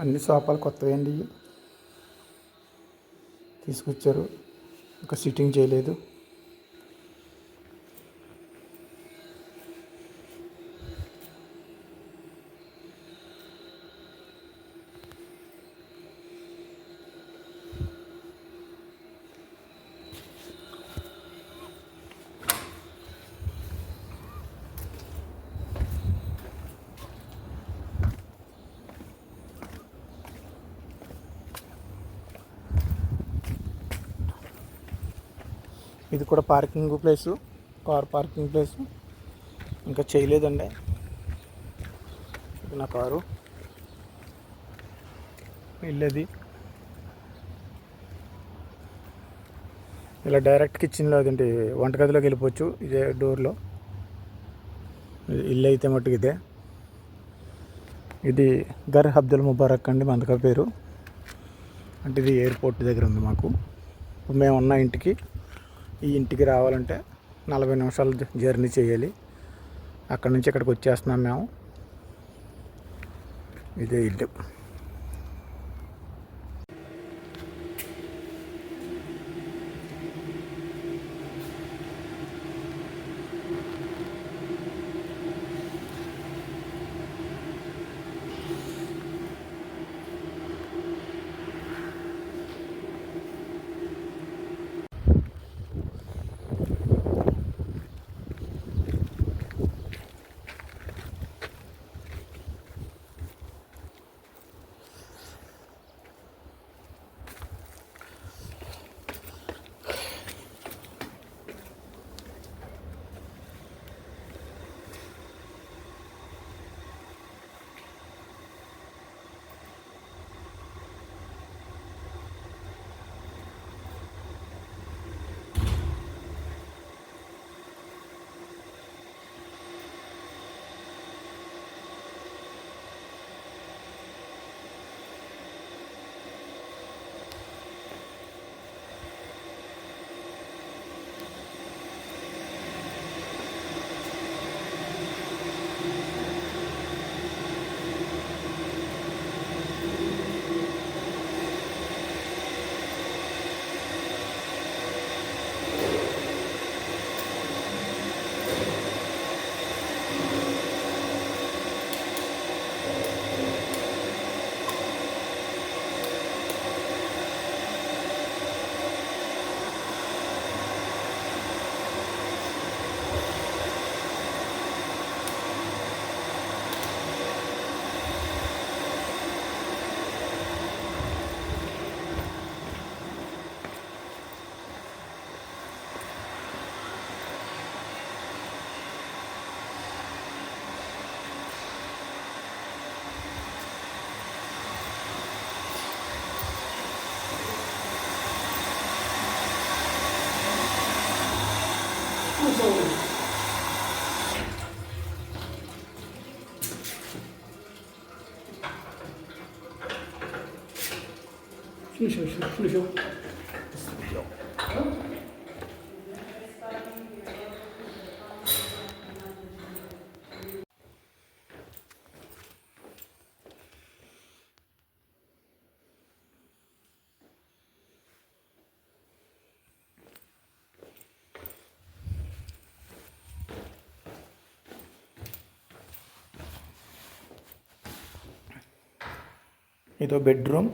అన్ని సోఫాలు కొత్తవి తీసుకొచ్చారు. ఇంకా సిట్టింగ్ చేయలేదు. ఇది కూడా parking place car parking place. ఇంకా చేయలేదండి. నా కారు. వెళ్ళేది ఇలా డైరెక్ట్ కిచెన్లో అదంటే వంటగదిలోకి వెళ్ళిపోవచ్చు ఇదే డోర్లో ఇల్లు అయితే మట్టుకు ఇదే. ఇది గర్ అబ్దుల్ ముబారక్ అండి మందక పేరు. అంటే ఇది ఎయిర్పోర్ట్ దగ్గర ఉంది మాకు. మేము ఉన్న ఇంటికి ఈ ఇంటికి రావాలంటే నలభై నిమిషాలు జర్నీ చేయాలి. అక్కడి నుంచి ఇక్కడికి వచ్చేస్తున్నాం మేము. ఇదే ఇల్లు. Finish your, finish your. ಇದು ಬೆಡ್ರೂಮ್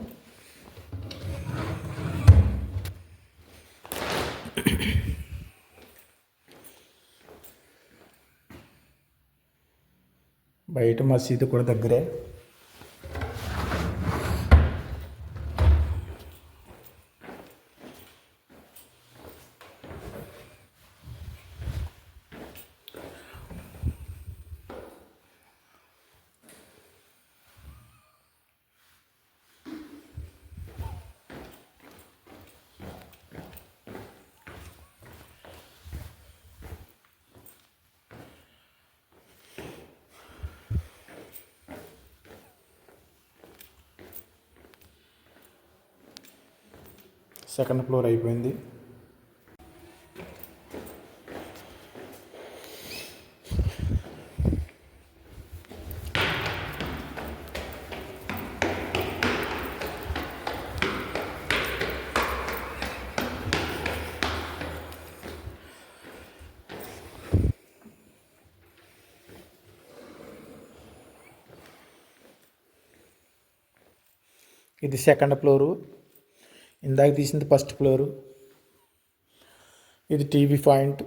బయట మసీదు కూడా దగ్గరే సెకండ్ ఫ్లోర్ అయిపోయింది. ఇది సెకండ్ ఫ్లోరు. ఇందాక తీసింది ఫస్ట్ ఫ్లోరు. ఇది టీవీ పాయింట్.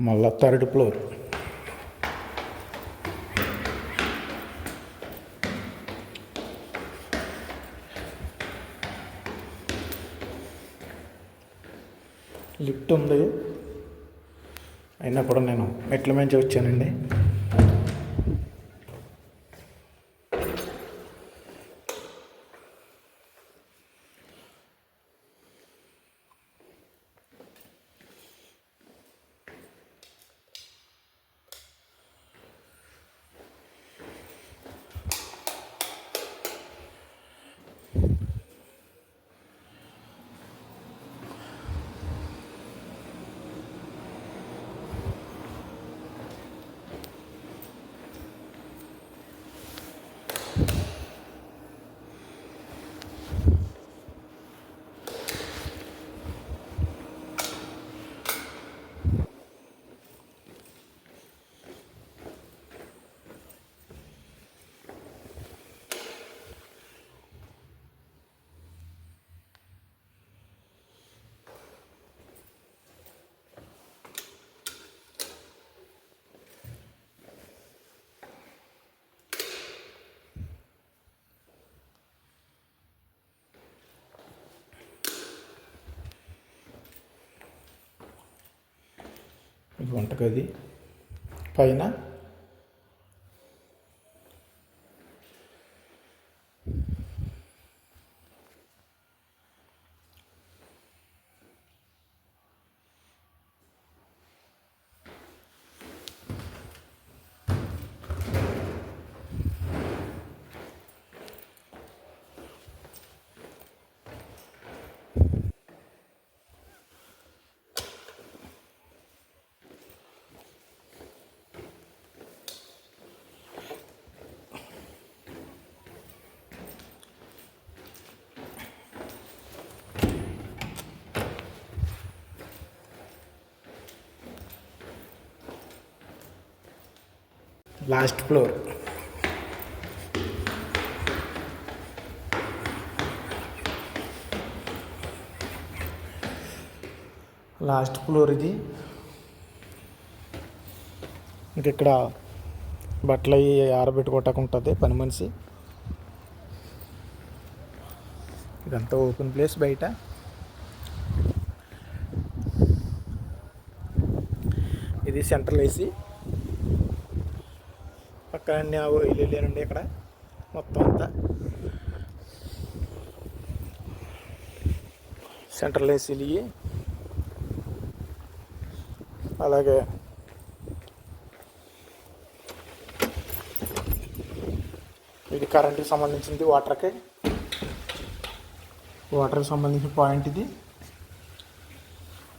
మళ్ళా థర్డ్ ఫ్లోర్. లిఫ్ట్ ఉంది. అయినా కూడా నేను మెట్ల మించి వచ్చానండి. ఇది వంటగది పైన లాస్ట్ ఫ్లోర్. లాస్ట్ ఫ్లోర్ ఇది. ఇంక ఇక్కడ బట్టలు అవి ఆరబెట్టుకోవటానికి ఉంటుంది పని మనిషి. ఇదంతా ఓపెన్ ప్లేస్ బయట. ఇది సెంట్రల్ ఏసీ. పక్కన అన్ని ఇల్లు వెళ్ళానండి ఇక్కడ. మొత్తం అంతా. సెంట్రల్ ఏసీలు అలాగే ఇది కరెంటుకి సంబంధించింది వాటర్కి వాటర్కి సంబంధించిన పాయింట్ ఇది.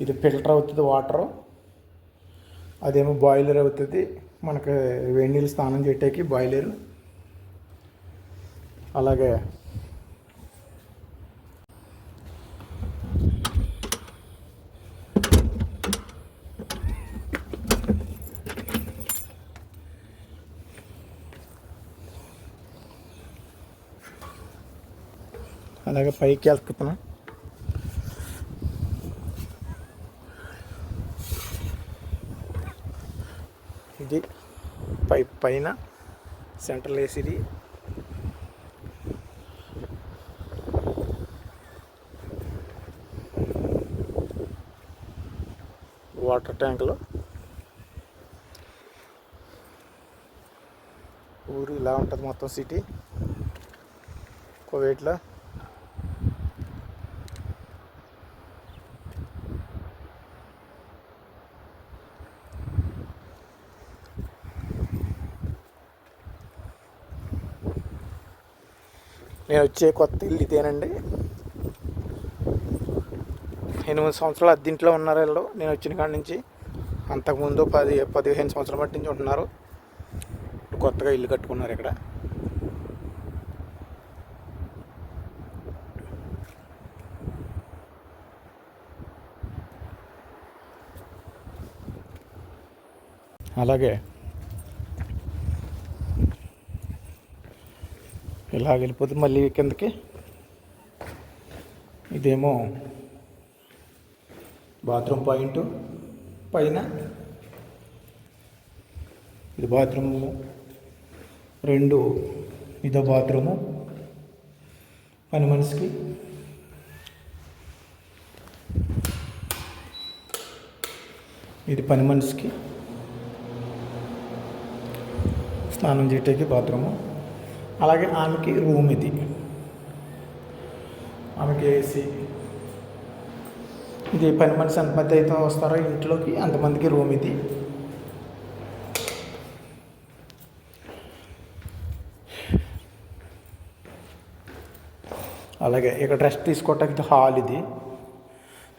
ఇది ఫిల్టర్ అవుతుంది వాటరు అదేమో బాయిలర్ అవుతుంది. మనకి వేడి నీళ్ళు స్నానం చేయటానికి బాయిలర్. అలాగే అలాగే పైకి వెళ్తున్నాం. ఇది పై పైన సెంట్రల్ ఏసీది వాటర్ ట్యాంక్లో. ఊరు ఇలా ఉంటుంది మొత్తం సిటీ. కువైట్లో. నేను వచ్చే కొత్త ఇల్లు ఇదేనండి. ఎనిమిది సంవత్సరాలు అద్దీంట్లో ఉన్నారు వీళ్ళు. నేను వచ్చిన కాడి నుంచి అంతకుముందు పది పదిహేను సంవత్సరాల బట్టి నుంచి ఉంటున్నారు. కొత్తగా ఇల్లు కట్టుకున్నారు ఇక్కడ. అలాగే ఇలా వెళ్ళిపోతే మళ్ళీ కిందకి. ఇదేమో బాత్రూమ్ పాయింట్. పైన ఇది బాత్రూము. రెండు ఇదో బాత్రూము. పని మనిషికి. ఇది పని మనిషికి. స్నానం చేయటానికి బాత్రూము. అలాగే ఆమెకి రూమ్ ఇది. ఆమెకి ఏసీ. ఇది పని మనిషి ఎంతమంది అయితే వస్తారో ఇంట్లోకి అంతమందికి రూమ్ ఇది. అలాగే ఇక్కడ రెస్ట్ తీసుకోవటానికి హాల్ ఇది.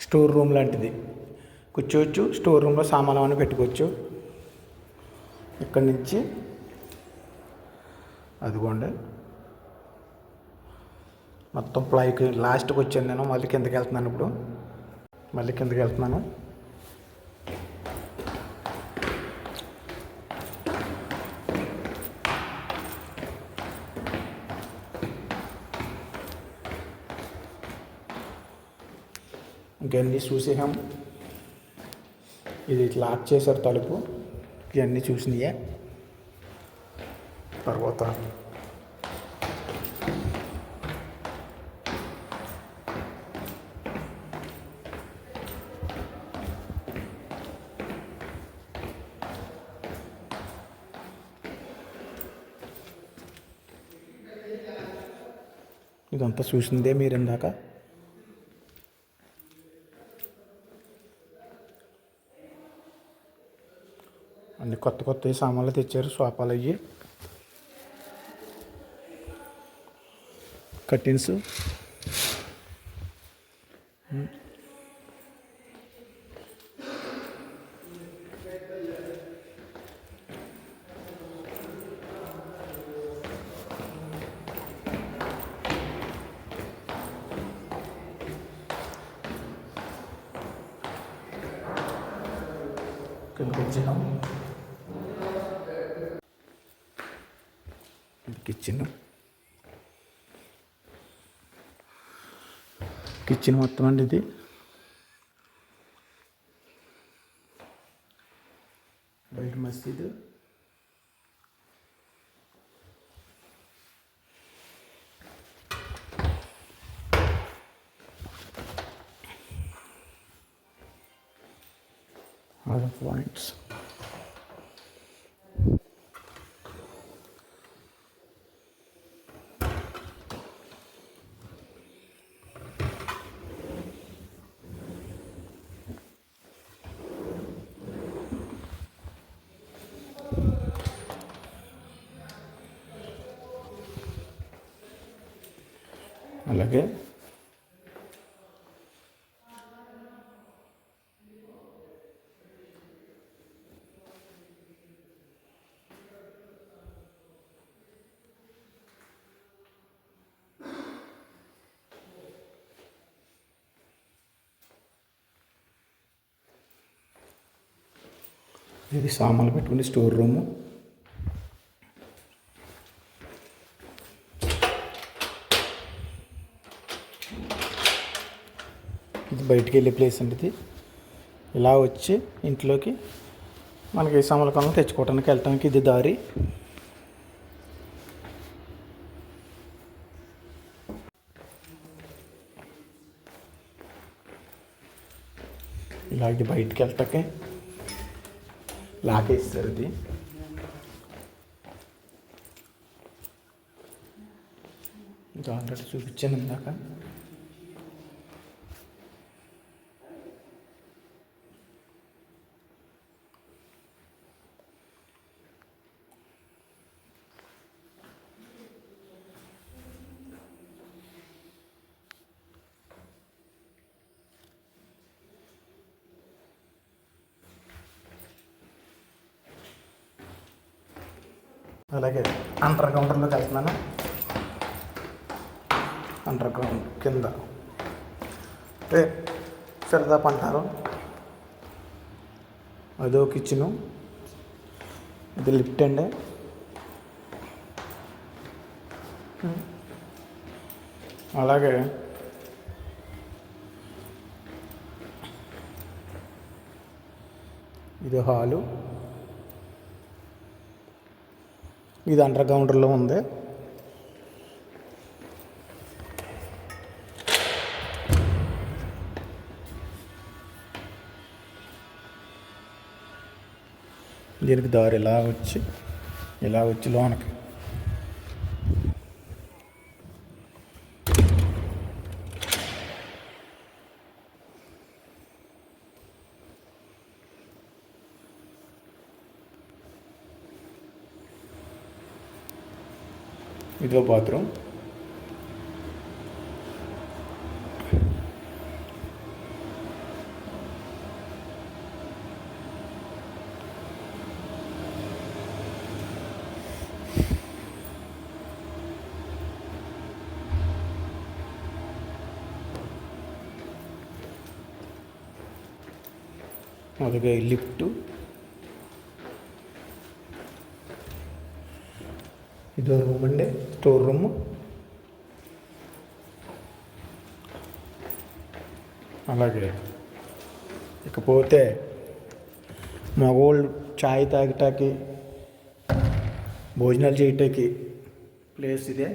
స్టోర్ రూమ్ లాంటిది. కూర్చోవచ్చు స్టోర్ రూమ్లో సామాన్లు అని పెట్టుకోవచ్చు. ఇక్కడి నుంచి అదిగోండి. మొత్తం ప్లైకి లాస్ట్కి వచ్చాను నేను. మళ్ళీ కిందకి వెళ్తున్నాను ఇప్పుడు. మళ్ళీ కిందకి వెళ్తున్నాను. ఇంకన్నీ చూసేసాం. ఇది లాక్ చేశారు తలుపు. ఇవన్నీ చూసినాయే. తర్వాత. ఇదంతా చూసిందే మీరు ఇందాక అన్ని కొత్త కొత్త సామాన్లు తెచ్చారు సోఫాలు అయ్యి. కర్టిన్స్. కిచెన్. కిచెన్ మొత్తం అండి ఇది బయట మసీదు other points అలాగే. ఇది సామాన్లు పెట్టుకునే స్టోర్ రూము ఇది బయటికి వెళ్ళే ప్లేస్ అండి ఇలా వచ్చి ఇంట్లోకి మనకి సామాన్లు కొనం తెచ్చుకోవడానికి వెళ్ళటానికి ఇది దారి. ఇలా ఇది బయటికి వెళ్తాకే లాగేస్తారు ఇది. ఇది ఆల్రెడీ చూపించాను ఇందాక అలాగే అండర్ గ్రౌండర్లోకి వెళ్తున్నాను అండర్ గ్రౌండ్ కింద అంటే సరదాప్ అంటారు. అదో కిచెను ఇది లిఫ్ట్ అండి. అలాగే ఇది హాలు. ఇది అండర్ గ్రౌండర్లో ఉంది. దీనికి దారి ఇలా వచ్చి ఇలా వచ్చి లోనకి. ఇదిగో బాత్రూమ్. అలాగే లిఫ్ట్. ఇదో రూమ్ అండి స్టోర్ రూమ్. అలాగే ఇకపోతే మగోళ్ళు చాయ్ తాగటానికి భోజనాలు చేయటానికి ప్లేస్ ఇదే.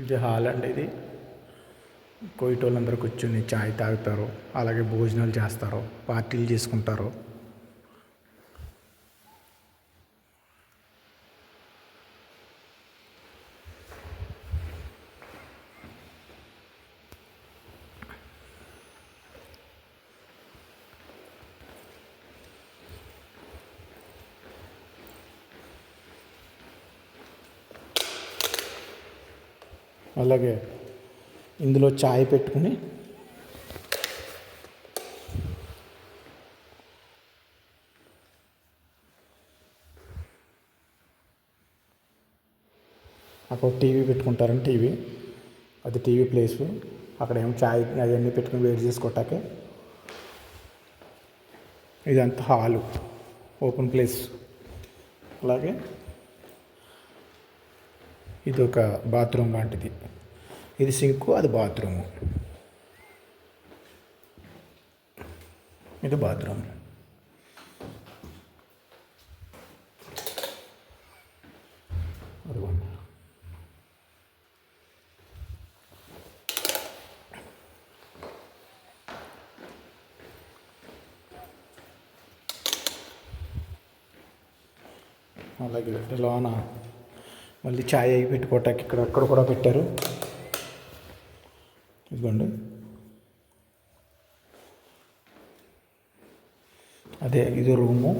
ఇది హాల్ అండి ఇది. కోయిటోళ్ళందరూ కూర్చొని చాయ్ తాగుతారు అలాగే భోజనాలు చేస్తారు పార్టీలు చేసుకుంటారు. అలాగే ఇందులో చాయ్ పెట్టుకుని అక్కడ టీవీ పెట్టుకుంటారని టీవీ. అది టీవీ ప్లేస్. అక్కడ ఏమో చాయ్ అవన్నీ పెట్టుకుని వెయిట్ చేసుకోవటాకే ఇదంతా హాలు ఓపెన్ ప్లేస్. అలాగే ఇది ఒక బాత్రూమ్ లాంటిది. ఇది సింకు అది బాత్రూము. ఇది బాత్రూమ్. అలాగే లోన మళ్ళీ ఛాయ్ అవి పెట్టుకోవటానికి ఇక్కడ అక్కడ కూడా పెట్టారు. ఇదిగోండి అదే ఇది రూము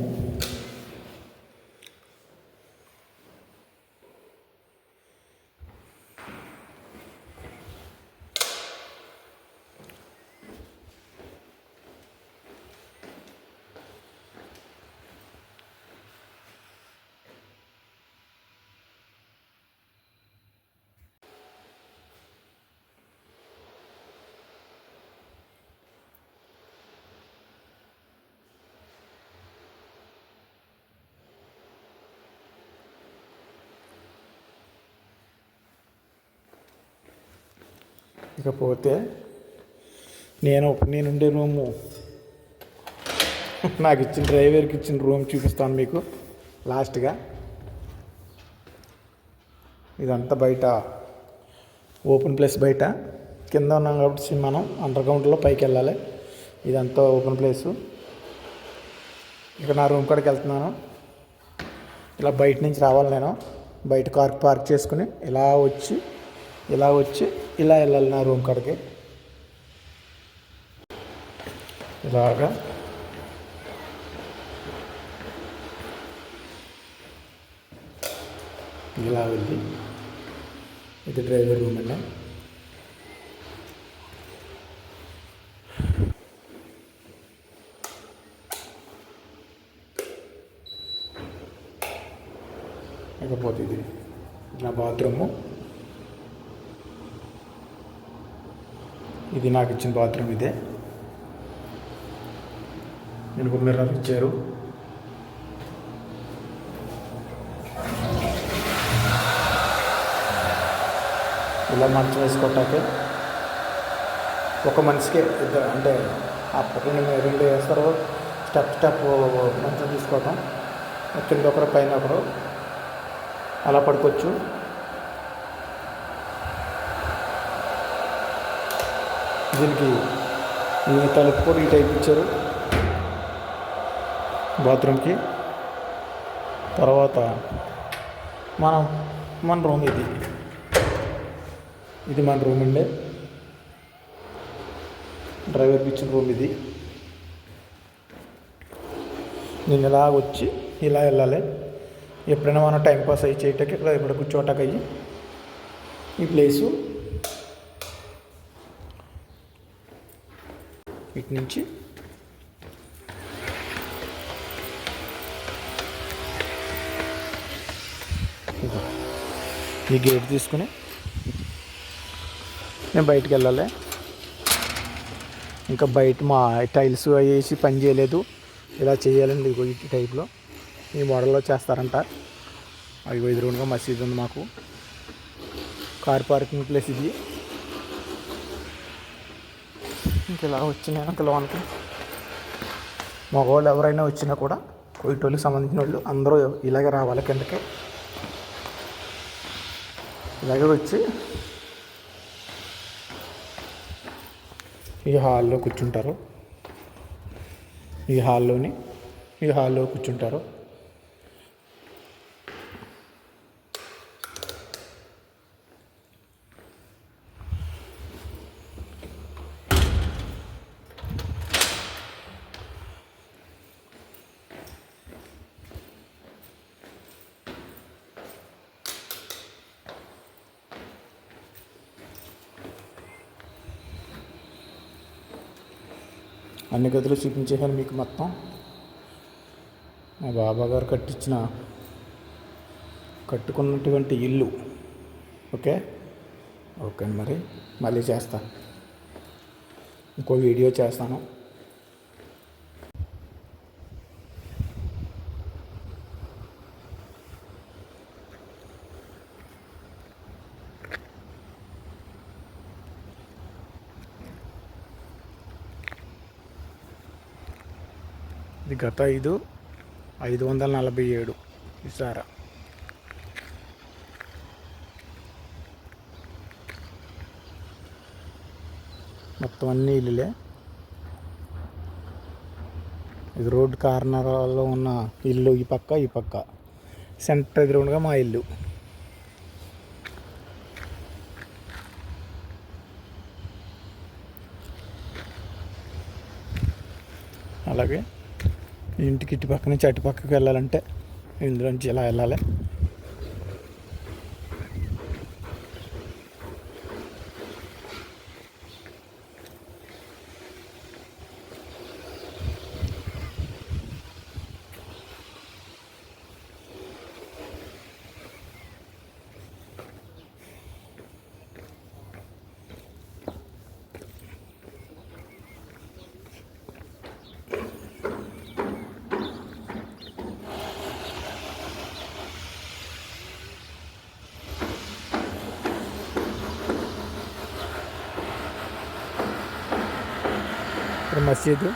ఇకపోతే నేను నేనుండే రూము. నాకు ఇచ్చిన డ్రైవర్కి ఇచ్చిన రూమ్ చూపిస్తాను మీకు లాస్ట్గా. ఇదంతా బయట ఓపెన్ ప్లేస్ బయట. కింద ఉన్నాం కాబట్టి మనం అండర్ గ్రౌండ్లో పైకి వెళ్ళాలి ఇదంతా ఓపెన్ ప్లేసు. ఇక నా రూమ్ కాడికి వెళ్తున్నాను. ఇలా బయట నుంచి రావాలి నేను. బయట కార్ పార్క్ చేసుకుని ఇలా వచ్చి ఇలా వచ్చి ఇలా వెళ్ళాలి నా రూమ్ కాడికి ఇలాగా. ఇలా వెళ్ళి ఇది డ్రైవర్ రూమ్ అండి. ఇకపోతే ఇది నా బాత్రూము. ఇది నాకు ఇచ్చిన బాత్రూమ్ ఇదే. నేను ఒక మిర్రర్ ఇచ్చారు. ఇలా మంచం వేసుకోవటానికి ఒక మనిషికి ఇద్దరు అంటే ఆ రెండు రెండు వేస్తారు. స్టెప్ స్టెప్ మంచం తీసుకోవటం. కింద ఒకరు పైన ఒకరు. అలా పడుకోవచ్చు. దీనికి తలుపు కూడా ఈ టైప్ ఇచ్చారు. బాత్రూమ్కి. తర్వాత మనం మన రూమ్ ఇది. ఇది మన రూమ్ అండి. డ్రైవర్ ఇచ్చిన రూమ్ ఇది. నేను ఇలా వచ్చి ఇలా వెళ్ళాలి. ఎప్పుడైనా మనం టైం పాస్ అయ్యి చేయటానికి ఇక్కడ ఇక్కడ కూర్చోటానికి అయ్యి ఈ ప్లేసు ఇటు నుంచి. ఈ గేట్ తీసుకుని నేను బయటికి వెళ్ళాలి. ఇంకా బయట మా టైల్స్ అవి వేసి పని చేయలేదు. ఇలా చేయాలండి ఇదిగో ఈ టైప్లో. ఈ మోడల్లో చేస్తారంట. అవి ఎదురుగా మసీదు ఉంది మాకు. కార్ పార్కింగ్ ప్లేస్ ఇది. ఇంక ఇలా వచ్చి లోనికి మగవాళ్ళు ఎవరైనా వచ్చినా కూడా కోయిటోళ్ళకి సంబంధించిన వాళ్ళు అందరూ ఇలాగే రావాలి కిందకి. ఇలాగే వచ్చి ఈ హాల్లో కూర్చుంటారు. ఈ హాల్లోని ఈ హాల్లో కూర్చుంటారు. అన్ని గదులు చూపించేసాను మీకు మొత్తం. మా బాబా గారు కట్టించిన కట్టుకున్నటువంటి ఇల్లు. ఓకే? ఓకే మరి. మళ్ళీ చేస్తా. ఇంకో వీడియో చేస్తాను. ఇది గత ఐదు ఐదు వందల నలభై ఏడు ఇసారా మొత్తం అన్ని ఇల్లులే. ఇది రోడ్ కార్నర్లో ఉన్న ఇల్లు ఈ పక్క ఈ పక్క. సెంటర్ గ్రౌండ్గా మా ఇల్లు. అలాగే ఇంటికి ఇటు పక్క నుంచి అటు పక్కకి వెళ్ళాలంటే ఇందులోంచి ఇలా వెళ్ళాలి. మసీదు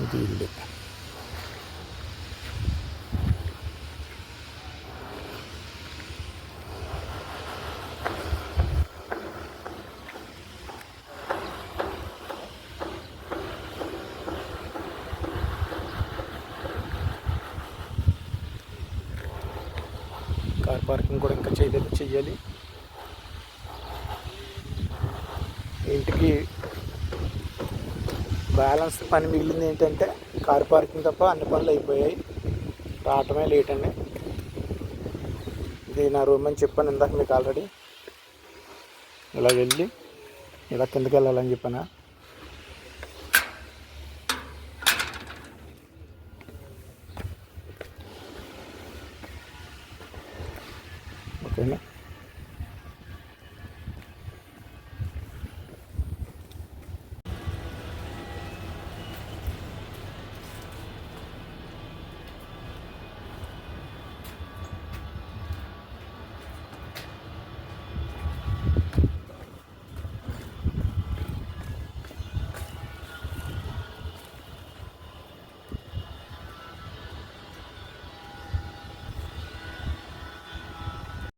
ఇది ఇల్లు కార్ పార్కింగ్ కూడా ఇంకా చేయలేదు చెయ్యాలి ఇంటికి బ్యాలెన్స్ పని మిగిలింది ఏంటంటే కార్ పార్కింగ్ తప్ప అన్ని పనులు అయిపోయాయి. రావటమే లేట్ అండి. ఇది నా రూమ్ అని చెప్పాను ఇందాక మీకు ఆల్రెడీ ఇలా వెళ్ళి ఇలా కిందకి వెళ్ళాలని చెప్పాను?